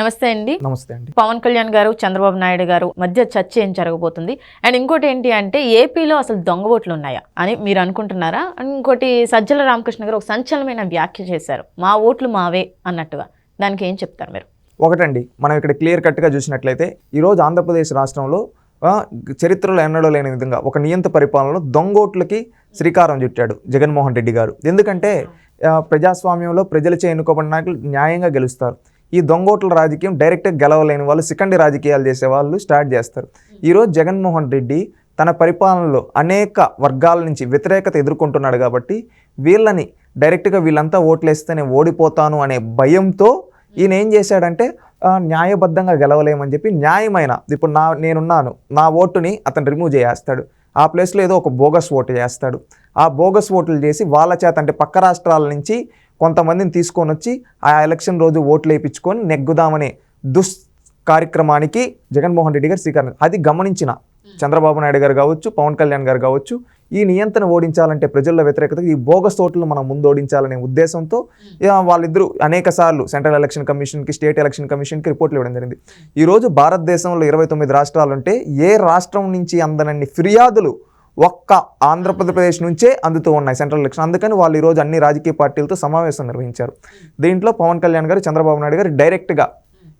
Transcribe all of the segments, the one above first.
నమస్తే అండి. నమస్తే అండి. పవన్ కళ్యాణ్ గారు చంద్రబాబు నాయుడు గారు మధ్య చర్చ ఏం జరగబోతుంది? అండ్ ఇంకోటి ఏంటి అంటే ఏపీలో అసలు దొంగ ఓట్లు ఉన్నాయా అని మీరు అనుకుంటున్నారా? అండ్ ఇంకోటి సజ్జల రామకృష్ణ గారు ఒక సంచలనమైన వ్యాఖ్య చేశారు. మా ఓట్లు మావే అన్నట్టుగా. దానికి ఏం చెప్తారు మీరు? ఒకటండి మనం ఇక్కడ క్లియర్ కట్గా చూసినట్లయితే ఈరోజు ఆంధ్రప్రదేశ్ రాష్ట్రంలో చరిత్రలో ఎన్నడూ లేని విధంగా ఒక నియంత పరిపాలనలో దొంగోట్లకి శ్రీకారం చుట్టాడు జగన్మోహన్ రెడ్డి గారు. ఎందుకంటే ప్రజాస్వామ్యంలో ప్రజలచే ఎన్నుకోబడిన నాయకులు న్యాయంగా గెలుస్తారు. ఈ దొంగోట్ల రాజకీయం డైరెక్ట్గా గెలవలేని వాళ్ళు సికండి రాజకీయాలు చేసే వాళ్ళు స్టార్ట్ చేస్తారు. ఈరోజు జగన్మోహన్ రెడ్డి తన పరిపాలనలో అనేక వర్గాల నుంచి వ్యతిరేకత ఎదుర్కొంటున్నాడు కాబట్టి వీళ్ళని డైరెక్ట్గా వీళ్ళంతా ఓట్లేస్తేనే ఓడిపోతాను అనే భయంతో ఈయన ఏం చేశాడంటే న్యాయబద్ధంగా గెలవలేమని చెప్పి న్యాయమైన ఇప్పుడు నా నేనున్నాను నా ఓటుని అతను రిమూవ్ చేస్తాడు ఆ ప్లేస్లో ఏదో ఒక బోగస్ ఓటు చేస్తాడు. ఆ బోగస్ ఓట్లు చేసి వాళ్ళ చేత అంటే పక్క రాష్ట్రాల నుంచి కొంతమందిని తీసుకొని వచ్చి ఆ ఎలక్షన్ రోజు ఓట్లు వేయించుకొని నెగ్గుదామనే దుస్ కార్యక్రమానికి జగన్మోహన్ రెడ్డి గారు శ్రీకారం అది గమనించిన చంద్రబాబు నాయుడు గారు కావచ్చు పవన్ కళ్యాణ్ గారు కావచ్చు. ఈ నియంత్రణ ఓడించాలంటే ప్రజల్లో వ్యతిరేకత ఈ బోగస్ ఓట్లను మనం ముందు ఓడించాలనే ఉద్దేశంతో ఇక వాళ్ళిద్దరూ అనేక సార్లు సెంట్రల్ ఎలక్షన్ కమిషన్కి స్టేట్ ఎలక్షన్ కమిషన్కి రిపోర్ట్లు ఇవ్వడం జరిగింది. ఈరోజు భారతదేశంలో ఇరవై తొమ్మిది రాష్ట్రాలు ఉంటే ఏ రాష్ట్రం నుంచి అందనన్ని ఫిర్యాదులు ఒక్క ఆంధ్రప్రదేశ్ నుంచే అందుతూ ఉన్నాయి సెంట్రల్ ఎలక్షన్. అందుకని వాళ్ళు ఈరోజు అన్ని రాజకీయ పార్టీలతో సమావేశం నిర్వహించారు. దీంట్లో పవన్ కళ్యాణ్ గారు చంద్రబాబు నాయుడు గారు డైరెక్ట్గా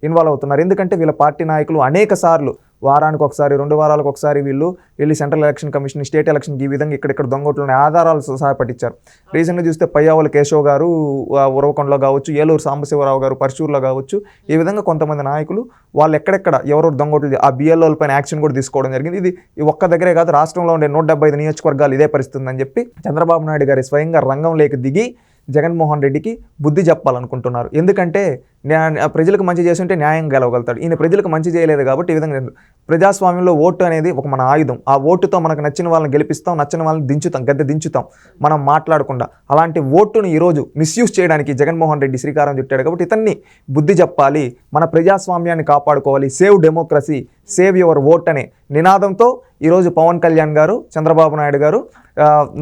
ఇన్వాల్వ్ అవుతున్నారు. ఎందుకంటే వీళ్ళ పార్టీ నాయకులు అనేక సార్లు వారానికి ఒకసారి రెండు వారాలకు ఒకసారి వీళ్ళు వెళ్ళి సెంట్రల్ ఎలక్షన్ కమిషన్ స్టేట్ ఎలక్షన్కి ఈ విధంగా ఇక్కడిక్కడ దొంగోట్లు ఉన్నాయి ఆధారాలు సహా పట్టించారు. రీసెంట్గా చూస్తే పయ్యావుల కేశవ్ గారు ఉరవకొండలో కావచ్చు ఏలూరు సాంబశివరావు గారు పరశూరులో కావచ్చు ఈ విధంగా కొంతమంది నాయకులు వాళ్ళు ఎక్కడెక్కడ ఎవరు దొంగోట్లు ఆ బిఎల్ఓల పైన యాక్షన్ కూడా తీసుకోవడం జరిగింది. ఇది ఒక్క దగ్గరే కాదు రాష్ట్రంలో ఉండే నూట డెబ్బై ఐదు నియోజకవర్గాలు ఇదే పరిస్థితి ఉందని చెప్పి చంద్రబాబు నాయుడు గారి స్వయంగా రంగంలోకి దిగి జగన్మోహన్ రెడ్డికి బుద్ధి చెప్పాలనుకుంటున్నారు. ఎందుకంటే ప్రజలకు మంచి చేస్తుంటే న్యాయం గెలవగలుగుతాడు. ఈయన ప్రజలకు మంచి చేయలేదు కాబట్టి ఈ విధంగా ప్రజాస్వామ్యంలో ఓటు అనేది ఒక మన ఆయుధం. ఆ ఓటుతో మనకు నచ్చిన వాళ్ళని గెలిపిస్తాం నచ్చిన వాళ్ళని దించుతాం గద్దె దించుతాం. మనం మాట్లాడకుండా అలాంటి ఓటును ఈరోజు మిస్యూజ్ చేయడానికి జగన్మోహన్ రెడ్డి శ్రీకారం చుట్టాడు కాబట్టి ఇతన్ని బుద్ధి చెప్పాలి మన ప్రజాస్వామ్యాన్ని కాపాడుకోవాలి save democracy save your vote అనే నినాదంతో ఈరోజు పవన్ కళ్యాణ్ గారు చంద్రబాబు నాయుడు గారు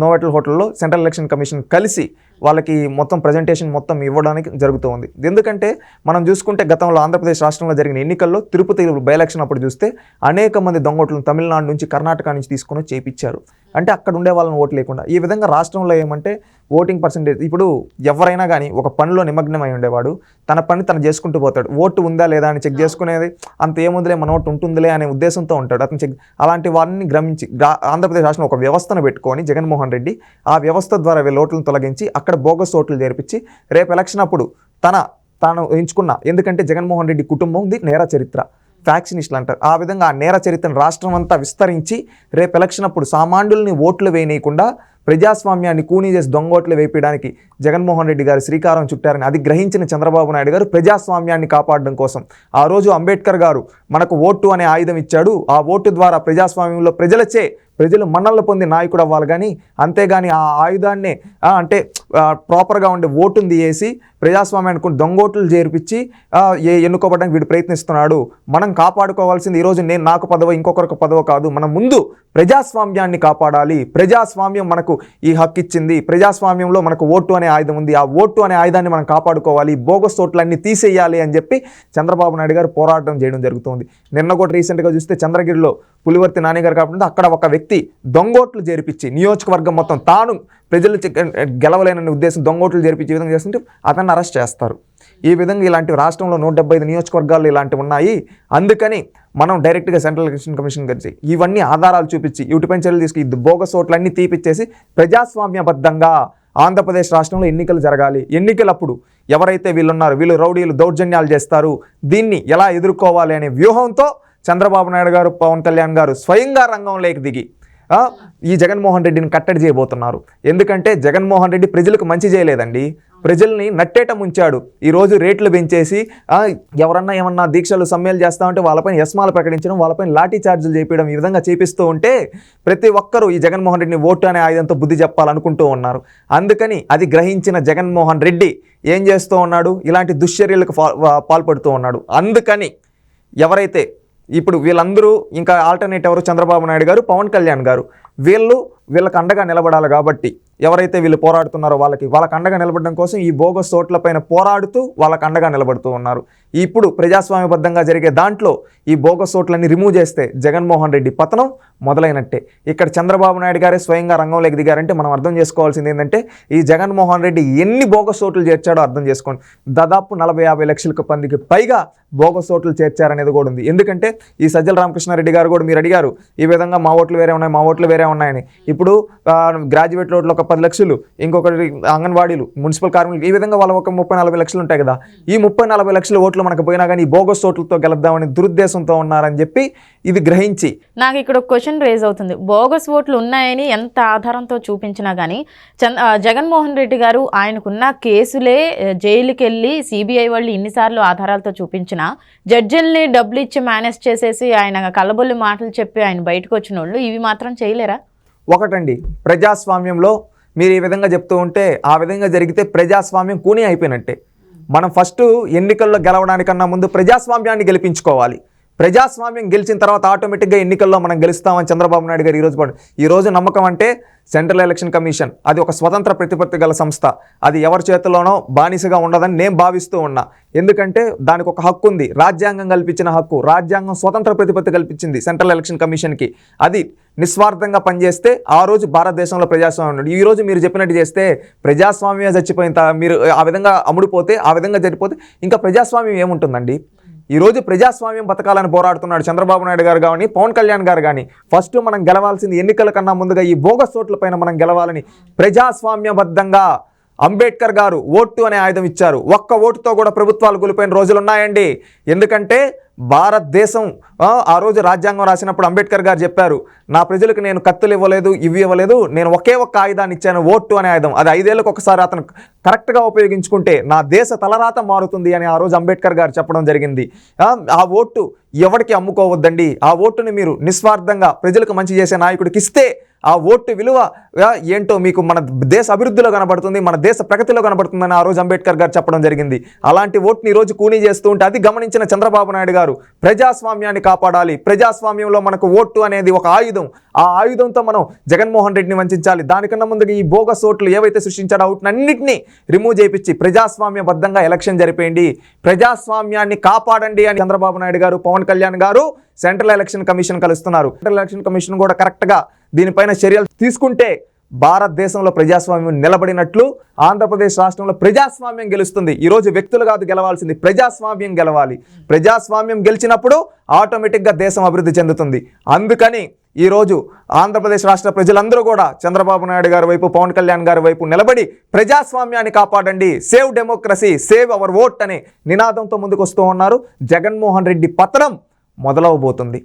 నోవెటల్ హోటల్లో సెంట్రల్ ఎలక్షన్ కమిషన్ కలిసి వాళ్ళకి మొత్తం ప్రజెంటేషన్ మొత్తం ఇవ్వడానికి జరుగుతూ ఉంది ఎందుకంటే మనం చూసుకుంటే గతంలో ఆంధ్రప్రదేశ్ రాష్ట్రంలో జరిగిన ఎన్నికల్లో తిరుపతి బై ఎలక్షన్ అప్పుడు చూస్తే అనేక మంది దొంగోట్లను తమిళనాడు నుంచి కర్ణాటక నుంచి తీసుకొని వచ్చి చేయించారు అంటే అక్కడ ఉండే వాళ్ళని ఓటు లేకుండా. ఈ విధంగా రాష్ట్రంలో ఏమంటే ఓటింగ్ పర్సంటేజ్ ఇప్పుడు ఎవరైనా కానీ ఒక పనిలో నిమగ్నమై ఉండేవాడు తన పని తను చేసుకుంటూ పోతాడు. ఓటు ఉందా లేదా అని చెక్ చేసుకునేది అంత ఏముందిలే మన ఓటు ఉంటుందిలే అనే ఉద్దేశంతో ఉంటాడు. అతను చెక్ అలాంటి వారిని గ్రమించి ఆంధ్రప్రదేశ్ రాష్ట్రంలో ఒక వ్యవస్థను పెట్టుకొని జగన్మోహన్ రెడ్డి ఆ వ్యవస్థ ద్వారా వీళ్ళ ఓట్లను తొలగించి అక్కడ బోగస్ ఓట్లు చేర్పించి రేపు ఎలక్షన్ అప్పుడు తన తాను ఎంచుకున్న ఎందుకంటే జగన్మోహన్ రెడ్డి కుటుంబం ఉంది నేర చరిత్ర. ఫ్యాక్షనిస్టులు అంటారు. ఆ విధంగా ఆ నేర చరిత్రను రాష్ట్రం అంతా విస్తరించి రేపు ఎలక్షన్ అప్పుడు సామాన్యుల్ని ఓట్లు వేయనీయకుండా ప్రజాస్వామ్యాన్ని కూనీ చేసి దొంగోట్లు వేపించడానికి జగన్మోహన్ రెడ్డి గారు శ్రీకారం చుట్టారని అది గ్రహించిన చంద్రబాబు నాయుడు గారు ప్రజాస్వామ్యాన్ని కాపాడడం కోసం. ఆ రోజు అంబేద్కర్ గారు మనకు ఓటు అనే ఆయుధం ఇచ్చాడు. ఆ ఓటు ద్వారా ప్రజాస్వామ్యంలో ప్రజలచే ప్రజలు మన్నలు పొంది నాయకుడు అవ్వాలి. కానీ అంతేగాని ఆ ఆయుధాన్నే అంటే ప్రాపర్గా ఉండే ఓటుని తీయేసి ప్రజాస్వామ్యానికి కొన్ని దొంగోట్లు చేర్పించి ఏ ఎన్నుకోవడానికి వీడు ప్రయత్నిస్తున్నాడు. మనం కాపాడుకోవాల్సింది ఈరోజు నేను నాకు పదవ ఇంకొకరికి పదవ కాదు. మనం ముందు ప్రజాస్వామ్యాన్ని కాపాడాలి. ప్రజాస్వామ్యం మనకు ఈ హక్కు ఇచ్చింది. ప్రజాస్వామ్యంలో మనకు ఓటు అనే ఆయుధం ఉంది. ఆ ఓటు అనే ఆయుధాన్ని మనం కాపాడుకోవాలి. బోగస్ ఓట్లన్నీ తీసేయాలి అని చెప్పి చంద్రబాబు నాయుడు గారు పోరాటం చేయడం జరుగుతుంది. నిన్న కూడా రీసెంట్గా చూస్తే చంద్రగిరిలో పులివర్తి నాని గారు కాబట్టి అక్కడ ఒక వ్యక్తి దొంగోట్లు జరిపించి నియోజకవర్గం మొత్తం తాను ప్రజలు గెలవలేనని ఉద్దేశం దొంగోట్లు జరిపించి విధంగా చేస్తుంటే అతన్ని అరెస్ట్ చేస్తారు. ఈ విధంగా ఇలాంటి రాష్ట్రంలో నూట డెబ్బై ఐదు నియోజకవర్గాలు ఇలాంటివి ఉన్నాయి. అందుకని మనం డైరెక్ట్గా సెంట్రల్ ఎలక్షన్ కమిషన్ కలిసి ఇవన్నీ ఆధారాలు చూపించి యూటిపైన చర్యలు తీసుకు బోగస్ ఓట్లన్నీ తీపిచ్చేసి ప్రజాస్వామ్యబద్ధంగా ఆంధ్రప్రదేశ్ రాష్ట్రంలో ఎన్నికలు జరగాలి. ఎన్నికలప్పుడు ఎవరైతే వీళ్ళున్నారో వీళ్ళు రౌడీలు దౌర్జన్యాలు చేస్తారు. దీన్ని ఎలా ఎదుర్కోవాలి అనే వ్యూహంతో చంద్రబాబు నాయుడు గారు పవన్ కళ్యాణ్ గారు స్వయంగా రంగంలోకి దిగి ఈ జగన్మోహన్ రెడ్డిని కట్టడి చేయబోతున్నారు. ఎందుకంటే జగన్మోహన్ రెడ్డి ప్రజలకు మంచి చేయలేదండి. ప్రజల్ని నట్టేట ముంచాడు. ఈరోజు రేట్లు పెంచేసి ఎవరన్నా ఏమన్నా దీక్షలు సమ్మెలు చేస్తామంటే వాళ్ళపైన యస్మాలు ప్రకటించడం వాళ్ళపైన లాఠీ చార్జీలు చేపించడం ఈ విధంగా చేపిస్తూ ఉంటే ప్రతి ఒక్కరూ ఈ జగన్మోహన్ రెడ్డిని ఓటు అనే ఆయుధంతో బుద్ధి చెప్పాలనుకుంటూ ఉన్నారు. అందుకని అది గ్రహించిన జగన్మోహన్ రెడ్డి ఏం చేస్తూ ఉన్నాడు? ఇలాంటి దుశ్చర్యలకు పాల్పడుతూ ఉన్నాడు. అందుకని ఎవరైతే ఇప్పుడు వీళ్ళందరూ ఇంకా ఆల్టర్నేట్ ఎవరు? చంద్రబాబు నాయుడు గారు పవన్ కళ్యాణ్ గారు. వీళ్ళు వీళ్ళకి అండగా నిలబడాలి కాబట్టి ఎవరైతే వీళ్ళు పోరాడుతున్నారో వాళ్ళకి వాళ్ళకి అండగా నిలబడడం కోసం ఈ బోగస్ ఓట్లపైన పోరాడుతూ వాళ్ళకి అండగా నిలబడుతూ ఉన్నారు. ఇప్పుడు ప్రజాస్వామ్యబద్ధంగా జరిగే దాంట్లో ఈ బోగస్ ఓట్లన్నీ రిమూవ్ చేస్తే జగన్మోహన్ రెడ్డి పతనం మొదలైనట్టే. ఇక్కడ చంద్రబాబు నాయుడు గారే స్వయంగా రంగంలోకి దిగారంటే మనం అర్థం చేసుకోవాల్సింది ఏంటంటే ఈ జగన్మోహన్ రెడ్డి ఎన్ని బోగస్ ఓట్లు చేర్చాడో అర్థం చేసుకోండి. దాదాపు నలభై యాభై లక్షలకు పందికి పైగా బోగస్ ఓట్లు చేర్చారనేది కూడా ఉంది. ఎందుకంటే ఈ సజ్జల రామకృష్ణారెడ్డి గారు కూడా మీరు అడిగారు ఈ విధంగా మా ఓట్లు వేరే ఉన్నాయి మా ఓట్లు వేరే ఉన్నాయని. ఇప్పుడు గ్రాడ్యుయేట్ ఓట్లు ఒక పది లక్షలు ఇంకొకటి అంగన్వాడీలు మున్సిపల్ కార్మికులు ఈ విధంగా వాళ్ళ ఒక ముప్పై నలభై లక్షలు ఉంటాయి కదా. ఈ ముప్పై నలభై లక్షల ఓట్లు మనకు పోయినా కానీ బోగస్ ఓట్లతో గెలుద్దామని దురుద్దేశంతో ఉన్నారని చెప్పి ఇది గ్రహించి నాకు ఇక్కడ ఒక క్వశ్చన్ రేజ్ అవుతుంది. బోగస్ ఓట్లు ఉన్నాయని ఎంత ఆధారంతో చూపించినా కానీ చంద్ జగన్మోహన్ రెడ్డి గారు ఆయనకున్న కేసులే జైలుకి వెళ్ళి సిబిఐ వాళ్ళు ఇన్నిసార్లు ఆధారాలతో చూపించినా జడ్జిల్ని డబ్బులు ఇచ్చి మేనేజ్ చేసేసి ఆయన కళ్ళబొల్లి మాటలు చెప్పి ఆయన బయటకు వచ్చిన వాళ్ళు ఇవి మాత్రం చేయలేరా? ఒకటండి ప్రజాస్వామ్యంలో మీరు ఈ విధంగా చెప్తూ ఉంటే ఆ విధంగా జరిగితే ప్రజాస్వామ్యం కూని అయిపోయినట్టే. మనం ఫస్ట్ ఎన్నికల్లో గెలవడానికన్నా ముందు ప్రజాస్వామ్యాన్ని గెలిపించుకోవాలి. ప్రజాస్వామ్యం గెలిచిన తర్వాత ఆటోమేటిక్గా ఎన్నికల్లో మనం గెలుస్తామని చంద్రబాబు నాయుడు గారు ఈరోజు పడు ఈరోజు నమ్మకం అంటే సెంట్రల్ ఎలక్షన్ కమిషన్ అది ఒక స్వతంత్ర ప్రతిపత్తి గల సంస్థ. అది ఎవరి చేతిలోనో బానిసగా ఉండదని నేను భావిస్తూ ఉన్నా. ఎందుకంటే దానికి ఒక హక్కు ఉంది. రాజ్యాంగం కల్పించిన హక్కు. రాజ్యాంగం స్వతంత్ర ప్రతిపత్తి కల్పించింది సెంట్రల్ ఎలక్షన్ కమిషన్కి అది నిస్వార్థంగా పనిచేస్తే ఆ రోజు భారతదేశంలో ప్రజాస్వామ్యం ఉంది. ఈ రోజు మీరు చెప్పినట్టు చేస్తే ప్రజాస్వామ్యం చచ్చిపోయిన త- మీరు ఆ విధంగా అమ్ముడుపోతే ఆ విధంగా జరిగిపోతే ఇంకా ప్రజాస్వామ్యం ఏముంటుందండి? ఈరోజు ప్రజాస్వామ్యం బతకాలని పోరాడుతున్నాడు చంద్రబాబు నాయుడు గారు కానీ పవన్ కళ్యాణ్ గారు కానీ ఫస్ట్ మనం గెలవాల్సింది ఎన్నికల కన్నా ముందుగా ఈ బోగస్ ఓట్లపైన మనం గెలవాలని ప్రజాస్వామ్యబద్ధంగా అంబేద్కర్ గారు ఓటు అనే ఆయుధం ఇచ్చారు. ఒక్క ఓటుతో కూడా ప్రభుత్వాలు కోల్పోయిన రోజులు ఉన్నాయండి ఎందుకంటే భారతదేశం ఆ, రోజు రాజ్యాంగం రాసినప్పుడు అంబేద్కర్ గారు చెప్పారు నా ప్రజలకు నేను కత్తులు ఇవ్వలేదు ఇవి ఇవ్వలేదు నేను ఒకే ఒక్క ఆయుధాన్ని ఇచ్చాను ఓటు అనే ఆయుధం. అది ఐదేళ్ళకు ఒకసారి అతను కరెక్ట్గా ఉపయోగించుకుంటే నా దేశ తలరాత మారుతుంది అని ఆ రోజు అంబేద్కర్ గారు చెప్పడం జరిగింది. ఆ, ఓటు ఎవరికి అమ్ముకోవద్దండి? ఆ ఓటుని మీరు నిస్వార్థంగా ప్రజలకు మంచి చేసే నాయకుడికి ఇస్తే ఆ ఓటు విలువ ఏంటో మీకు మన దేశ అభివృద్ధిలో కనబడుతుంది మన దేశ ప్రగతిలో కనబడుతుందని ఆ రోజు అంబేద్కర్ గారు చెప్పడం జరిగింది. అలాంటి ఓటుని ఈరోజు రోజు కూనీ చేస్తూ ఉంటే అది గమనించిన చంద్రబాబు నాయుడు గారు ప్రజాస్వామ్యాన్ని కాపాడాలి. ప్రజాస్వామ్యంలో మనకు ఓటు అనేది ఒక ఆయుధం. ఆ ఆయుధంతో మనం జగన్మోహన్ రెడ్డిని వంచాలి. దానికన్నా ముందుగా ఈ బోగస్ ఓట్లు ఏవైతే సృష్టించాడో ఆ అన్నింటినీ రిమూవ్ చేయించి ప్రజాస్వామ్యబద్ధంగా ఎలక్షన్ జరిపేయండి. ప్రజాస్వామ్యాన్ని కాపాడండి అని Chandrababu Naidu garu Pawan Kalyan garu central election commission కలుస్తున్నారు. సెంట్రల్ ఎలక్షన్ కమిషన్ కూడా కరెక్ట్గా దీనిపైన చర్యలు తీసుకుంటే భారతదేశంలో ప్రజాస్వామ్యం నిలబడినట్లు ఆంధ్రప్రదేశ్ రాష్ట్రంలో ప్రజాస్వామ్యం గెలుస్తుంది. ఈరోజు వ్యక్తులు కాదు గెలవాల్సింది. ప్రజాస్వామ్యం గెలవాలి. ప్రజాస్వామ్యం గెలిచినప్పుడు ఆటోమేటిక్గా దేశం అభివృద్ధి చెందుతుంది. అందుకని ఈరోజు ఆంధ్రప్రదేశ్ రాష్ట్ర ప్రజలందరూ కూడా చంద్రబాబు నాయుడు గారి వైపు పవన్ కళ్యాణ్ గారి వైపు నిలబడి ప్రజాస్వామ్యాన్ని కాపాడండి. Save democracy save our vote అనే నినాదంతో ముందుకు వస్తూ ఉన్నారు. జగన్మోహన్ రెడ్డి పతనం మొదలవబోతుంది.